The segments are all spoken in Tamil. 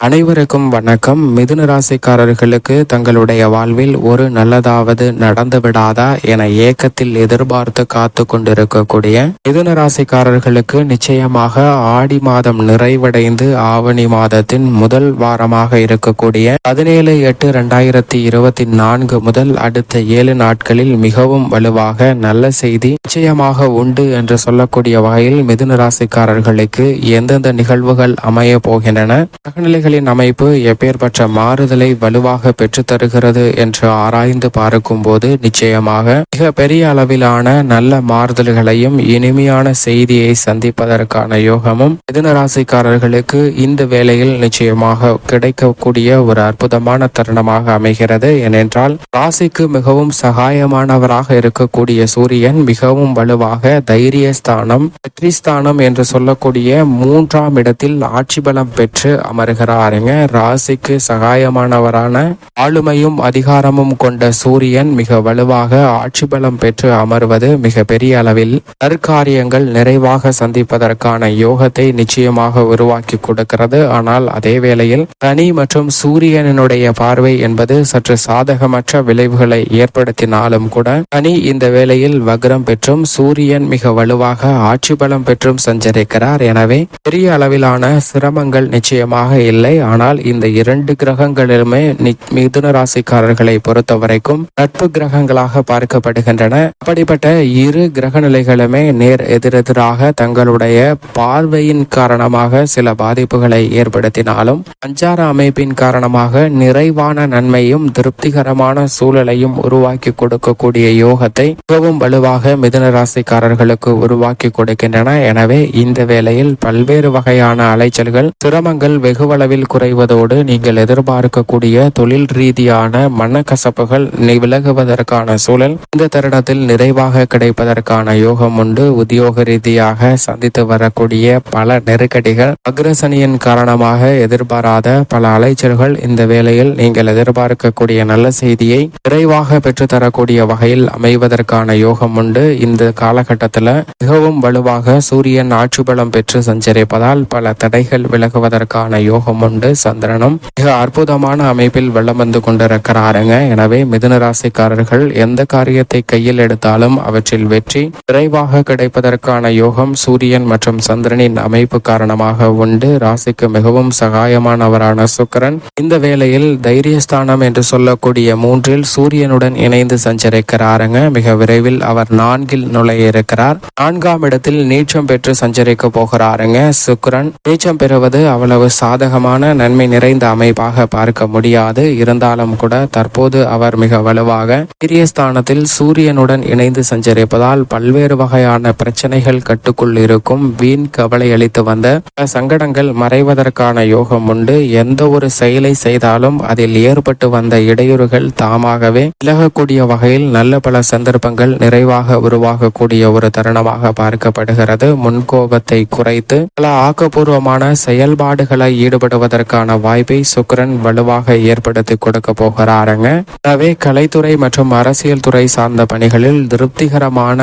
அனைவருக்கும் வணக்கம். மிதுன ராசிக்காரர்களுக்கு தங்களுடைய வாழ்வில் ஒரு நல்லதாவது நடந்து விடாதா என ஏக்கத்தில் எதிர்பார்த்து காத்து கொண்டிருக்கக்கூடிய மிதுன ராசிக்காரர்களுக்கு நிச்சயமாக ஆடி மாதம் நிறைவடைந்து ஆவணி மாதத்தின் முதல் வாரமாக இருக்கக்கூடிய பதினேழு எட்டு இரண்டாயிரத்தி இருபத்தி நான்கு முதல் அடுத்த ஏழு நாட்களில் மிகவும் வலுவாக நல்ல செய்தி நிச்சயமாக உண்டு என்று சொல்லக்கூடிய வகையில் மிதுன ராசிக்காரர்களுக்கு எந்தெந்த நிகழ்வுகள் அமைய போகின்றன? கிரகநிலைகளின் அமைப்பு எப்பேற்பட்ட மாறுதலை வலுவாக பெற்றுத்தருகிறது என்று ஆராய்ந்து பார்க்கும்போது நிச்சயமாக மிக பெரிய அளவிலான நல்ல மாறுதல்களையும் இனிமையான செய்தியை சந்திப்பதற்கான யோகமும் மிதுனராசிக்காரர்களுக்கு இந்த வேளையில் நிச்சயமாக கிடைக்கக்கூடிய ஒரு அற்புதமான தருணமாக அமைகிறது. ஏனென்றால் ராசிக்கு மிகவும் சகாயமானவராக இருக்கக்கூடிய சூரியன் மிகவும் வலுவாக தைரியஸ்தானம் வெற்றிஸ்தானம் என்று சொல்லக்கூடிய மூன்றாம் இடத்தில் ஆட்சி பலம் பெற்று பாருங்க ராசிக்கு சகாயமானவரான ஆளுமையும் அதிகாரமும் கொண்ட சூரியன் மிக வலுவாக ஆட்சி பலம் பெற்று அமர்வது மிக பெரிய அளவில் நற்காரியங்கள் நிறைவாக சந்திப்பதற்கான யோகத்தை நிச்சயமாக உருவாக்கி கொடுக்கிறது. ஆனால் அதே வேளையில் சனி மற்றும் சூரியனுடைய பார்வை என்பது சற்று சாதகமற்ற விளைவுகளை ஏற்படுத்தினாலும் கூட சனி இந்த வேளையில் வக்ரம் பெற்றும் சூரியன் மிக வலுவாக ஆட்சி பலம் பெற்றும் சஞ்சரிக்கிறார். எனவே பெரிய அளவிலான சிரமங்கள் நிச்சயமாக இல்லை. ஆனால் இந்த இரண்டு கிரகங்களிலுமே மிதுன ராசிக்காரர்களை பொறுத்த வரைக்கும் நட்பு கிரகங்களாக பார்க்கப்படுகின்றன. அப்படிப்பட்ட இரு கிரக நிலைகளுமே நேர் எதிரெதிராக தங்களுடைய பார்வையின் காரணமாக சில பாதிப்புகளை ஏற்படுத்தினாலும் சஞ்சார அமைப்பின் காரணமாக நிறைவான நன்மையும் திருப்திகரமான சூழலையும் உருவாக்கி கொடுக்கக்கூடிய யோகத்தை மிகவும் வலுவாக மிதுன ராசிக்காரர்களுக்கு உருவாக்கி கொடுக்கின்றன. எனவே இந்த வேளையில் பல்வேறு வகையான அலைச்சல்கள் சிரமங்கள் வெகுவளவில் குறைவதோடு நீங்கள் எதிர்பார்க்கக்கூடிய தொழில் ரீதியான மனக்கசப்புகள் விலகுவதற்கான சூழல் இந்த தருணத்தில் நிறைவாக கிடைப்பதற்கான யோகம் உண்டு. உத்தியோக ரீதியாக சந்தித்து வரக்கூடிய பல நெருக்கடிகள் அக்ரசனியின் காரணமாக எதிர்பாராத பல அலைச்சல்கள். இந்த வேளையில் நீங்கள் எதிர்பார்க்கக்கூடிய நல்ல செய்தியை விரைவாக பெற்றுத்தரக்கூடிய வகையில் அமைவதற்கான யோகம் உண்டு. இந்த காலகட்டத்தில் மிகவும் வலுவாக சூரியன் ஆட்சி பலம் பெற்று சஞ்சரிப்பதால் பல தடைகள் விலகுவதற்கான யோகம் கொண்டு சந்திரனும். மிக அற்புதமான அமைப்பில் வெள்ளம் வந்து கொண்டிருக்கிறாருங்க. எனவே மிதுன ராசிக்காரர்கள் எந்த காரியத்தை கையில் எடுத்தாலும் அவற்றில் வெற்றி விரைவாக கிடைப்பதற்கான யோகம் சூரியன் மற்றும் சந்திரனின் அமைப்பு காரணமாக உண்டு. ராசிக்கு மிகவும் சகாயமானவரான சுக்கிரன் இந்த வேளையில் தைரியஸ்தானம் என்று சொல்லக்கூடிய மூன்றில் சூரியனுடன் இணைந்து சஞ்சரிக்கிறாருங்க. மிக விரைவில் அவர் நான்கில் நுழைய இருக்கிறார் நான்காம் இடத்தில் நீச்சம் பெற்று சஞ்சரிக்க போகிறாருங்க. சுக்கரன் நீச்சம் பெறுவது அவ்வளவு சாதகமான நன்மை நிறைந்த அமைப்பாக பார்க்க முடியாது. இருந்தாலும் கூட தற்போது அவர் மிக வலுவாக ஸ்தானத்தில் சூரியனுடன் இணைந்து சஞ்சரிப்பதால் பல்வேறு வகையான பிரச்சனைகள் கட்டுக்குள் இருக்கும். வீண் கவலை அளித்து வந்த சங்கடங்கள் மறைவதற்கான யோகம் உண்டு. எந்த ஒரு செயலை செய்தாலும் அதில் ஏற்பட்டு வந்த இடையூறுகள் தாமாகவே விலகக்கூடிய வகையில் நல்ல பல சந்தர்ப்பங்கள் நிறைவாக உருவாகக்கூடிய ஒரு தருணமாக பார்க்கப்படுகிறது. முன்கோபத்தை குறைத்து பல ஆக்கப்பூர்வமான செயல்பாடுகளை ஈடுபடுவது ஈடுபடுவதற்கான வாய்ப்பை சுக்கிரன் வலுவாக ஏற்படுத்தி கொடுக்க போகிறாருங்க. எனவே கலைத்துறை மற்றும் அரசியல் துறை சார்ந்த பணிகளில் திருப்திகரமான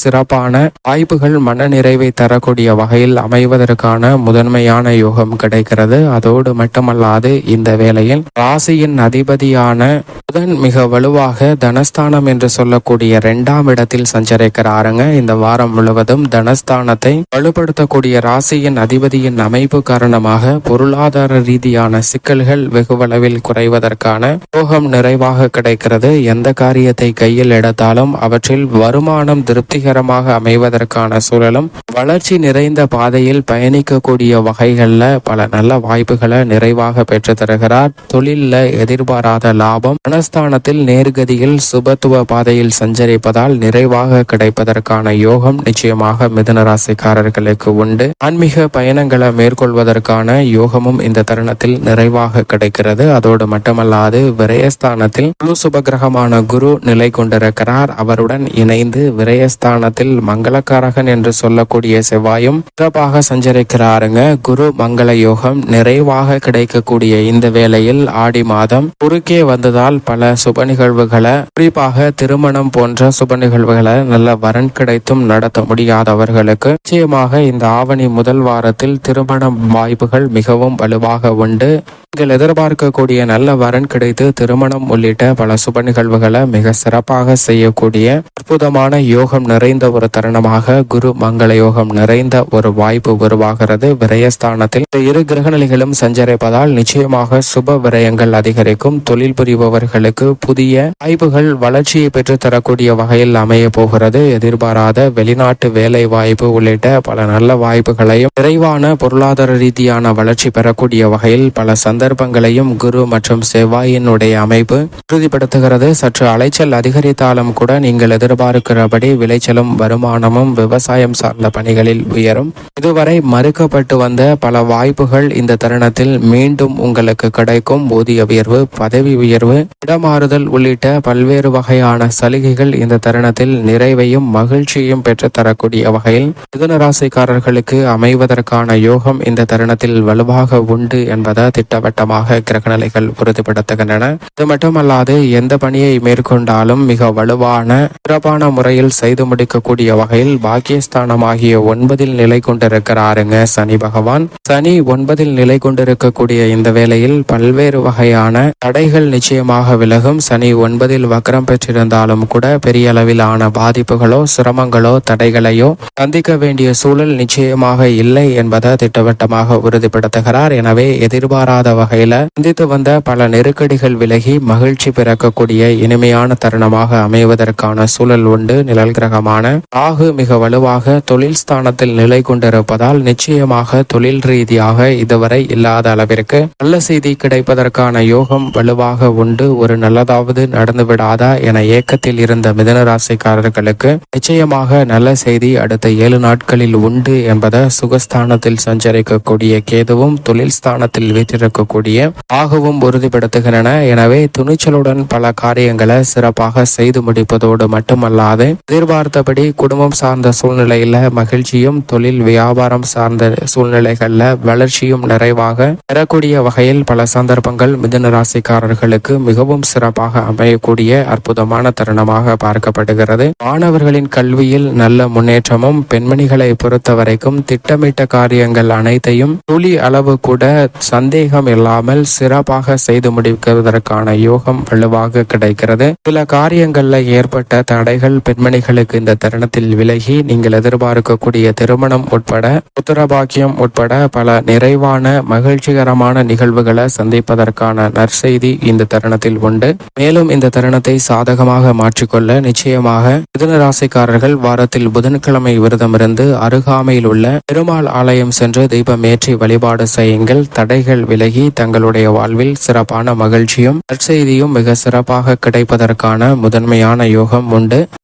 சிறப்பான வாய்ப்புகள் மன நிறைவை தரக்கூடிய வகையில் அமைவதற்கான முதன்மையான யோகம் கிடைக்கிறது. அதோடு மட்டுமல்லாது இந்த வேளையில் ராசியின் அதிபதியான புதன் மிக வலுவாக தனஸ்தானம் என்று சொல்லக்கூடிய இரண்டாம் இடத்தில் சஞ்சரிக்கிறாருங்க. இந்த வாரம் முழுவதும் தனஸ்தானத்தை வலுப்படுத்தக்கூடிய ராசியின் அதிபதியின் அமைப்பு காரணமாக பொருளாதார ரீதியான சிக்கல்கள் வெகுவளவில் குறைவதற்கான யோகம் நிறைவாக கிடைக்கிறது. எந்த காரியத்தை கையில் எடுத்தாலும் அவற்றில் வருமானம் திருப்திகரமாக அமைவதற்கான சூழலும் வளர்ச்சி நிறைந்த பாதையில் பயணிக்கக்கூடிய வகைகள்ல பல நல்ல வாய்ப்புகளை நிறைவாக பெற்று தருகிறார். தொழில்ல எதிர்பாராத லாபம் மனஸ்தானத்தில் நேர்கதியில் சுபத்துவ பாதையில் சஞ்சரிப்பதால் நிறைவாக கிடைப்பதற்கான யோகம் நிச்சயமாக மிதுன ராசிக்காரர்களுக்கு உண்டு. ஆன்மீக பயணங்களை மேற்கொள்வதற்கான யோகமும் இந்த தருணத்தில் நிறைவாக கிடைக்கிறது. அதோடு மட்டுமல்லாது விரயஸ்தானத்தில் சுபகிரகமான குரு நிலை கொண்டிருக்கிறார். அவருடன் இணைந்து விரயஸ்தானத்தில் மங்களக்காரகன் என்று சொல்லக்கூடிய செவ்வாயும் சிறப்பாக சஞ்சரிக்கிறாருங்க. குரு மங்கள யோகம் நிறைவாக கிடைக்கக்கூடிய இந்த வேளையில் ஆடி மாதம் குறுக்கே வந்ததால் பல சுப நிகழ்வுகளை குறிப்பாக திருமணம் போன்ற சுப நிகழ்வுகளை நல்ல வரன் கிடைத்தும் நடத்த முடியாதவர்களுக்கு நிச்சயமாக இந்த ஆவணி முதல் வாரத்தில் திருமண வாய்ப்புகள் மிகவும் வலு இதுவாக உண்டு. நீங்கள் எதிர்பார்க்கக்கூடிய நல்ல வரன் கிடைத்து திருமணம் உள்ளிட்ட பல சுப நிகழ்வுகளை மிக சிறப்பாக செய்யக்கூடிய அற்புதமான யோகம் நிறைந்த ஒரு தருணமாக குரு மங்கள யோகம் நிறைந்த ஒரு வாய்ப்பு உருவாகிறது. விரயஸ்தானத்தில் இந்த இரு கிரகநிலைகளும் சஞ்சரிப்பதால் நிச்சயமாக சுப விரயங்கள் அதிகரிக்கும். தொழில் புரிபவர்களுக்கு புதிய வாய்ப்புகள் வளர்ச்சியை பெற்று தரக்கூடிய வகையில் அமைய போகிறது. எதிர்பாராத வெளிநாட்டு வேலை வாய்ப்பு உள்ளிட்ட பல நல்ல வாய்ப்புகளையும் விரைவான பொருளாதார ரீதியான வளர்ச்சி பெறக்கூடிய வகையில் பல சந்தர்ப்பங்களையும் குரு மற்றும் செவ்வாயினுடைய அமைப்பு உறுதிப்படுத்துகிறது. சற்று அலைச்சல் அதிகரித்தாலும் கூட நீங்கள் எதிர்பார்க்கிறபடி விளைச்சலும் வருமானமும் விவசாயம் சார்ந்த பணிகளில் உயரும். இதுவரை மறுக்கப்பட்டு வந்த பல வாய்ப்புகள் இந்த தருணத்தில் மீண்டும் உங்களுக்கு கிடைக்கும். ஊதிய உயர்வு பதவி உயர்வு இடமாறுதல் உள்ளிட்ட பல்வேறு வகையான சலுகைகள் இந்த தருணத்தில் நிறைவையும் மகிழ்ச்சியும் பெற்று தரக்கூடிய வகையில் மிதுன ராசிக்காரர்களுக்கு அமைவதற்கான யோகம் இந்த தருணத்தில் வலுவாக உண்டு. என்பதை திட்டவட்டமாக கிரகநிலைகள் உறுதிப்படுத்துகின்றன. இது மட்டுமல்லாது எந்த பணியை மேற்கொண்டாலும் மிக வலுவான சிறப்பான முறையில் செய்து முடிக்கக்கூடிய வகையில் பாக்கியஸ்தானமாகிய ஒன்பதில் நிலை கொண்டிருக்கிறாருங்க சனி பகவான். சனி ஒன்பதில் நிலை கொண்டிருக்கக்கூடிய இந்த வேளையில் பல்வேறு வகையான தடைகள் நிச்சயமாக விலகும். சனி ஒன்பதில் வக்ரம் பெற்றிருந்தாலும் கூட பெரிய அளவிலான பாதிப்புகளோ சிரமங்களோ தடைகளையோ சந்திக்க வேண்டிய சூழல் நிச்சயமாக இல்லை என்பதை திட்டவட்டமாக உறுதிப்படுத்துகிறார். ஏற்கனவே எதிர்பாராத வகையில சந்தித்து வந்த பல நெருக்கடிகள் விலகி மகிழ்ச்சி பிறக்கக்கூடிய இனிமையான தருணமாக அமைவதற்கான சூழல் உண்டு நிழல் கிரகமான. ராகு மிக வலுவாக தொழில் ஸ்தானத்தில் நிலை கொண்டிருப்பதால் நிச்சயமாக தொழில் ரீதியாக இதுவரை இல்லாத அளவிற்கு நல்ல செய்தி கிடைப்பதற்கான யோகம் வலுவாக உண்டு. ஒரு நல்லதாவது நடந்து விடாதா என ஏக்கத்தில் இருந்த மிதனராசிக்காரர்களுக்கு நிச்சயமாக நல்ல செய்தி அடுத்த ஏழு நாட்களில் உண்டு என்பதை சுகஸ்தானத்தில் சஞ்சரிக்கக்கூடிய கேதுவும் தொழில் ஸ்தானத்தில் வீற்றிருக்கக்கூடிய ஆகவும் உறுதிப்படுத்துகின்றன. எனவே துணிச்சலுடன் பல காரியங்களை சிறப்பாக செய்து முடிப்பதோடு மட்டுமல்லாது எதிர்பார்த்தபடி குடும்பம் சார்ந்த சூழ்நிலையில மகிழ்ச்சியும் தொழில் வியாபாரம் சார்ந்த சூழ்நிலைகள்ல வளர்ச்சியும் நிறைவாக பெறக்கூடிய வகையில் பல சந்தர்ப்பங்கள் மிதுன ராசிக்காரர்களுக்கு மிகவும் சிறப்பாக அமையக்கூடிய அற்புதமான தருணமாக பார்க்கப்படுகிறது. மாணவர்களின் கல்வியில் நல்ல முன்னேற்றமும் பெண்மணிகளை பொறுத்த வரைக்கும் திட்டமிட்ட காரியங்கள் அனைத்தையும் துளி அளவு கூட சந்தேகம் இல்லாமல் சிறப்பாக செய்து முடிக்கிறதற்கான யோகம் வலுவாக கிடைக்கிறது. சில காரியங்கள்ல ஏற்பட்ட தடைகள் பெண்மணிகளுக்கு இந்த தருணத்தில் விலகி நீங்கள் எதிர்பார்க்கக்கூடிய திருமணம் உட்பட புத்திரபாக்கியம் உட்பட பல நிறைவான மகிழ்ச்சிகரமான நிகழ்வுகளை சந்திப்பதற்கான நற்செய்தி இந்த தருணத்தில் உண்டு. மேலும் இந்த தருணத்தை சாதகமாக மாற்றிக்கொள்ள நிச்சயமாக மிதுன ராசிக்காரர்கள் வாரத்தில் புதன்கிழமை விரதமிருந்து அருகாமையில் உள்ள பெருமாள் ஆலயம் சென்று தீபம் ஏற்றி வழிபாடு செய்யுங்கள். தடைகள் விலகி தங்களுடைய வாழ்வில் சிறப்பான மகிழ்ச்சியும் நற்செய்தியும் மிக சிறப்பாக கிடைப்பதற்கான முதன்மையான யோகம் உண்டு.